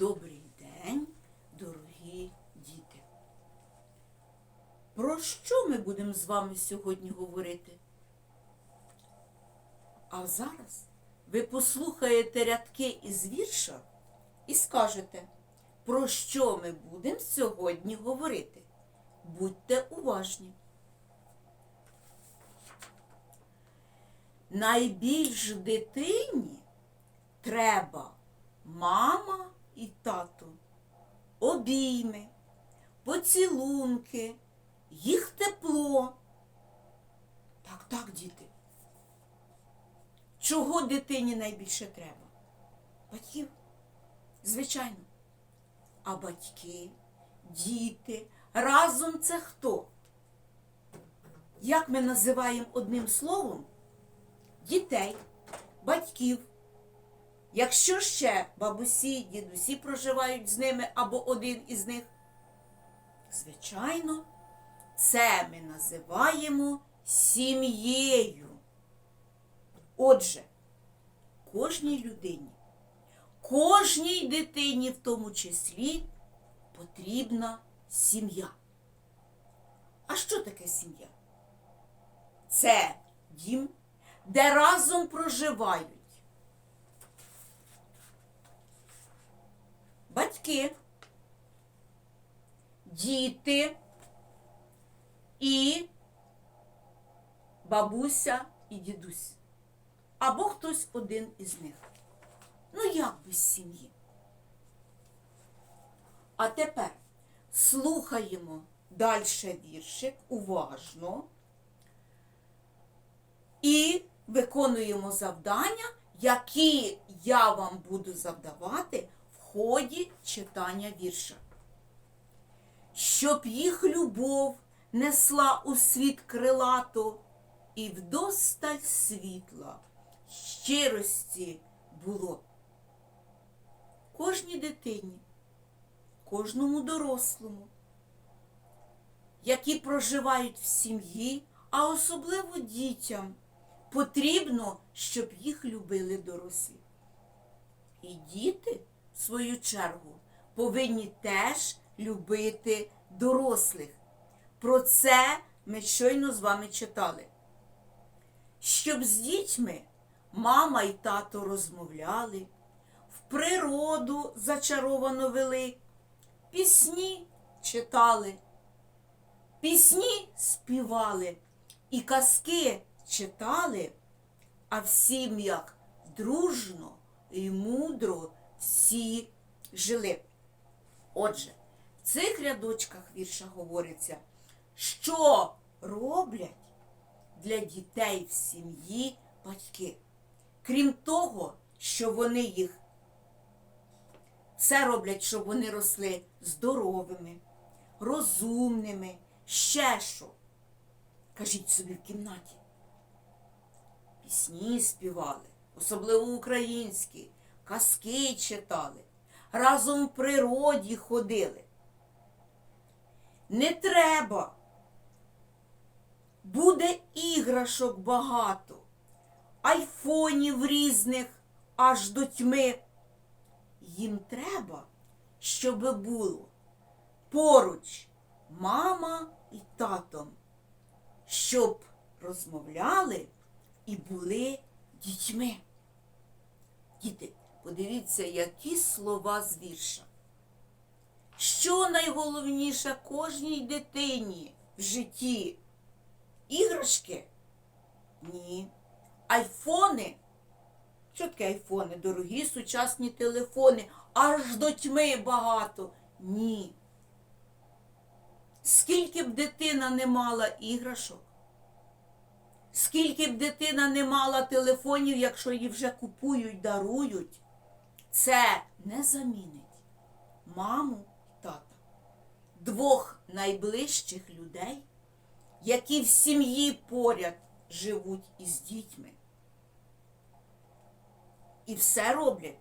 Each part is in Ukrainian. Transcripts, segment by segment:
Добрий день, дорогі діти. Про що ми будемо з вами сьогодні говорити? А зараз ви послухаєте рядки із вірша і скажете, про що ми будемо сьогодні говорити. Будьте уважні. Найбільш дитині треба мама і тато, обійми, поцілунки, їх тепло. Так, так, діти. Чого дитині найбільше треба? Батьків, звичайно. А батьки, діти, разом це хто? Як ми називаємо одним словом? Дітей, батьків. Якщо ще бабусі, дідусі проживають з ними або один із них, звичайно, це ми називаємо сім'єю. Отже, кожній людині, кожній дитині в тому числі потрібна сім'я. А що таке сім'я? Це дім, де разом проживають батьки, діти і бабуся і дідусь. Або хтось один із них. Ну як без сім'ї? А тепер слухаємо далі віршик уважно і виконуємо завдання, які я вам буду завдавати ході читання вірша. Щоб їх любов несла у світ крилато і вдосталь світла, щирості було. Кожній дитині, кожному дорослому, які проживають в сім'ї, а особливо дітям, потрібно, щоб їх любили дорослі. І діти, свою чергу, повинні теж любити дорослих. Про це ми щойно з вами читали. Щоб з дітьми мама і тато розмовляли, в природу зачаровано вели, пісні читали, пісні співали і казки читали, а в сім'ях дружно і мудро всі жили. Отже, в цих рядочках вірша говориться, що роблять для дітей в сім'ї батьки. Крім того, що вони їх все роблять, щоб вони росли здоровими, розумними, ще що. Кажіть собі в кімнаті. Пісні співали, особливо українські, казки читали, разом в природі ходили. Не треба. Буде іграшок багато, айфонів різних аж до тьми. Їм треба, щоб було поруч мама і татом, щоб розмовляли і були дітьми. Діти, подивіться, які слова з вірша. Що найголовніше кожній дитині в житті? Іграшки? Ні. Айфони? Що таке айфони? Дорогі сучасні телефони. Аж до тьми багато. Ні. Скільки б дитина не мала іграшок, скільки б дитина не мала телефонів, якщо її вже купують, дарують, це не замінить маму і тата. Двох найближчих людей, які в сім'ї поряд живуть із дітьми. І все роблять,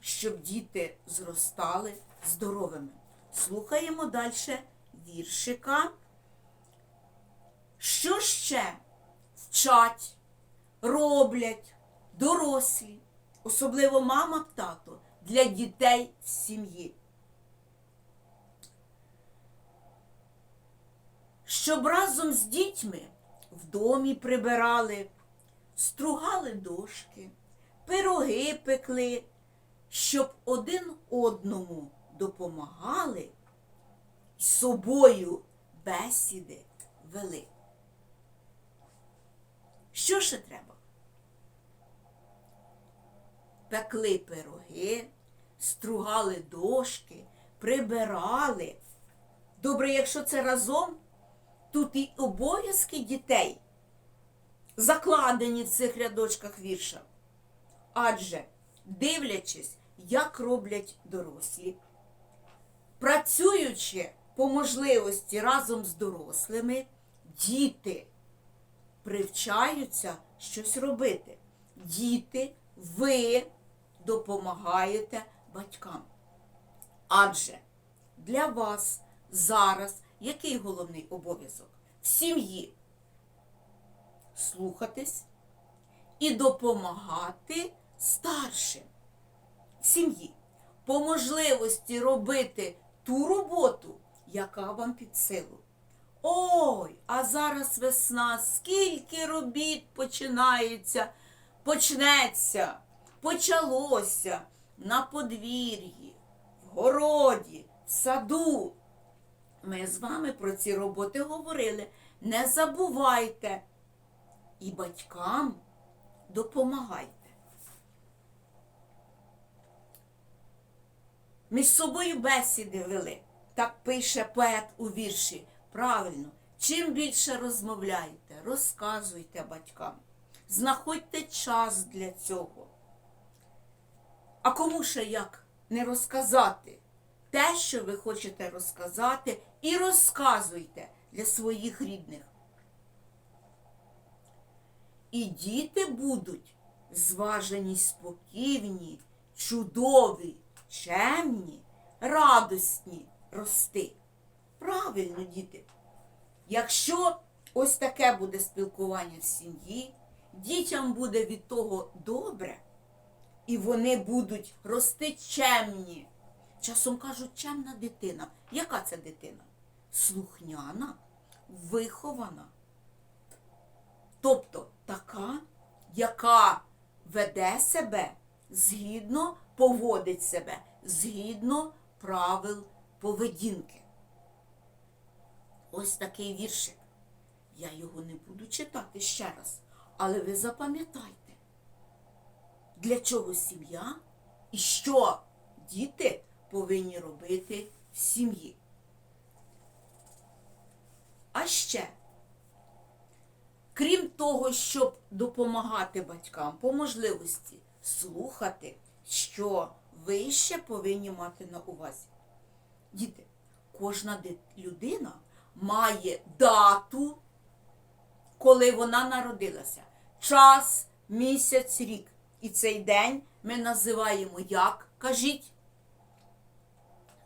щоб діти зростали здоровими. Слухаємо далі віршика. Що ще вчать, роблять дорослі, особливо мама тато, для дітей в сім'ї. Щоб разом з дітьми в домі прибирали, стругали дошки, пироги пекли, щоб один одному допомагали з собою бесіди вели. Що ще треба? Пекли пироги, стругали дошки, прибирали. Добре, якщо це разом, тут і обов'язки дітей закладені в цих рядочках вірша. Адже, дивлячись, як роблять дорослі, працюючи по можливості разом з дорослими, діти привчаються щось робити. Діти, ви допомагаєте батькам. Адже для вас зараз який головний обов'язок? В сім'ї слухатись і допомагати старшим в сім'ї. По можливості робити ту роботу, яка вам під силу. Ой, а зараз весна, скільки робіт починається, почнеться, почалося на подвір'ї, в городі, в саду. Ми з вами про ці роботи говорили. Не забувайте і батькам допомагайте. Між собою бесіди вели. Так пише поет у вірші. Правильно, чим більше розмовляєте, розказуйте батькам. Знаходьте час для цього. А кому ще як не розказати те, що ви хочете розказати, і розказуйте для своїх рідних. І діти будуть зважені, спокійні, чудові, чемні, радісні рости. Правильно, діти. Якщо ось таке буде спілкування в сім'ї, дітям буде від того добре, і вони будуть рости чемні. Часом кажуть, чемна дитина. Яка це дитина? Слухняна, вихована. Тобто така, яка веде себе згідно, поводить себе згідно правил поведінки. Ось такий віршик. Я його не буду читати ще раз, але ви запам'ятайте, для чого сім'я і що діти повинні робити в сім'ї. А ще, крім того, щоб допомагати батькам по можливості слухати, що ви ще повинні мати на увазі. Діти, кожна людина має дату, коли вона народилася. Час, місяць, рік. І цей день ми називаємо як? Кажіть,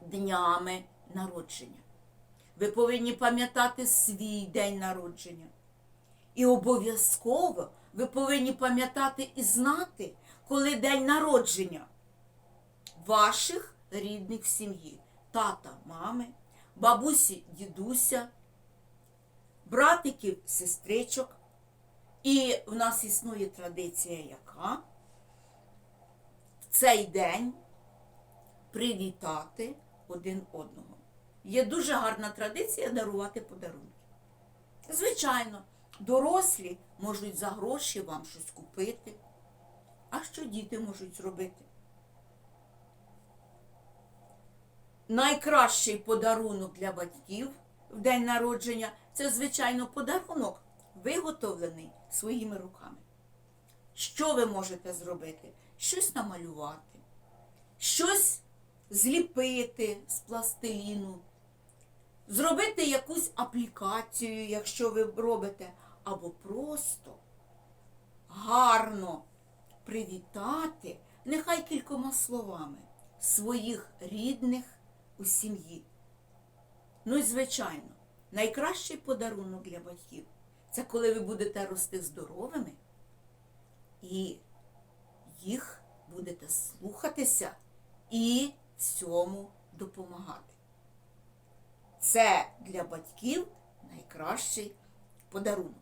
днями народження. Ви повинні пам'ятати свій день народження. І обов'язково ви повинні пам'ятати і знати, коли день народження ваших рідних сім'ї. Тата, мами, бабусі, дідуся, братиків, сестричок. І в нас існує традиція, яка цей день привітати один одного. Є дуже гарна традиція дарувати подарунки. Звичайно, дорослі можуть за гроші вам щось купити. А що діти можуть зробити? Найкращий подарунок для батьків в день народження це, звичайно, подарунок, виготовлений своїми руками. Що ви можете зробити? Щось намалювати, щось зліпити з пластиліну, зробити якусь аплікацію, якщо ви робите, або просто гарно привітати, нехай кількома словами, своїх рідних у сім'ї. Ну і звичайно, найкращий подарунок для батьків це коли ви будете рости здоровими і їх будете слухатися і всьому допомагати. Це для батьків найкращий подарунок.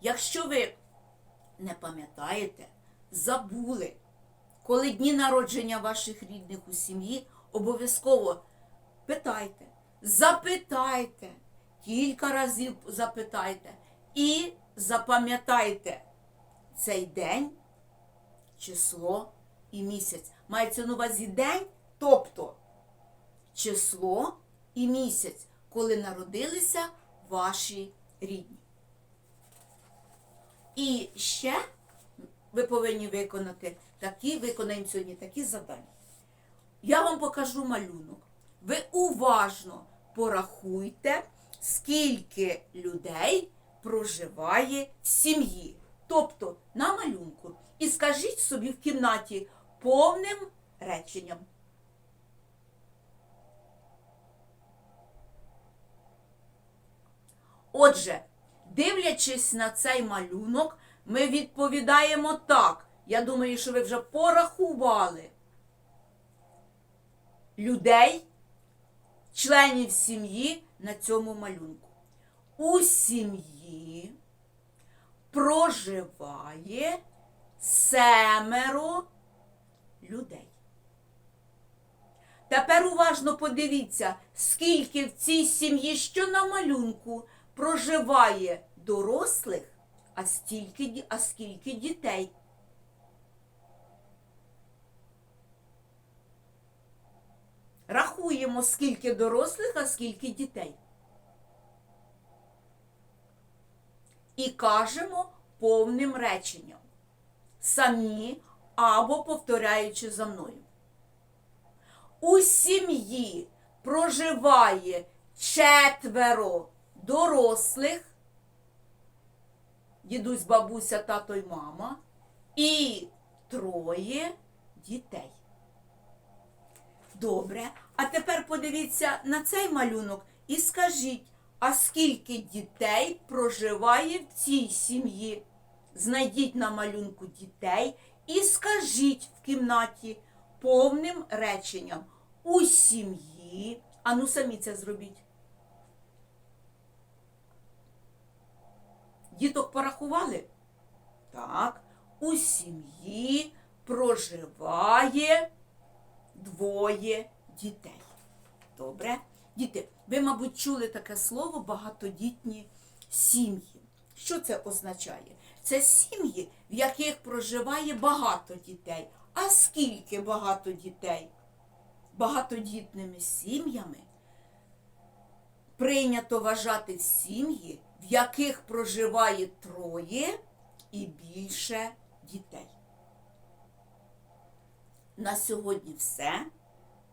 Якщо ви не пам'ятаєте, забули, коли дні народження ваших рідних у сім'ї, обов'язково питайте, запитайте, кілька разів запитайте і запам'ятайте цей день, число і місяць. Мається на увазі день, тобто число і місяць, коли народилися ваші рідні. І ще ви повинні виконати такі, виконаємо сьогодні такі завдання. Я вам покажу малюнок. Ви уважно порахуйте, скільки людей проживає в сім'ї. Тобто на малюнку. І скажіть собі в кімнаті повним реченням. Отже, дивлячись на цей малюнок, ми відповідаємо так. Я думаю, що ви вже порахували людей, членів сім'ї на цьому малюнку. У сім'ї проживає семеро людей. Тепер уважно подивіться, скільки в цій сім'ї, що на малюнку, проживає дорослих, а, стільки, а скільки дітей. Рахуємо, скільки дорослих, а скільки дітей. І кажемо повним реченням. Самі або повторяючи за мною. У сім'ї проживає четверо дорослих, дідусь, бабуся, тато й мама, і троє дітей. Добре. А тепер подивіться на цей малюнок і скажіть, а скільки дітей проживає в цій сім'ї? Знайдіть на малюнку дітей і скажіть в кімнаті повним реченням у сім'ї. Ану самі це зробіть. Діток порахували? Так. У сім'ї проживає двоє дітей. Добре? Діти, ви, мабуть, чули таке слово багатодітні сім'ї. Що це означає? Це сім'ї, в яких проживає багато дітей. А скільки багато дітей? Багатодітними сім'ями прийнято вважати сім'ї, в яких проживає троє і більше дітей. На сьогодні все.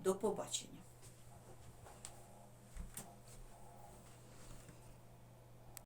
До побачення.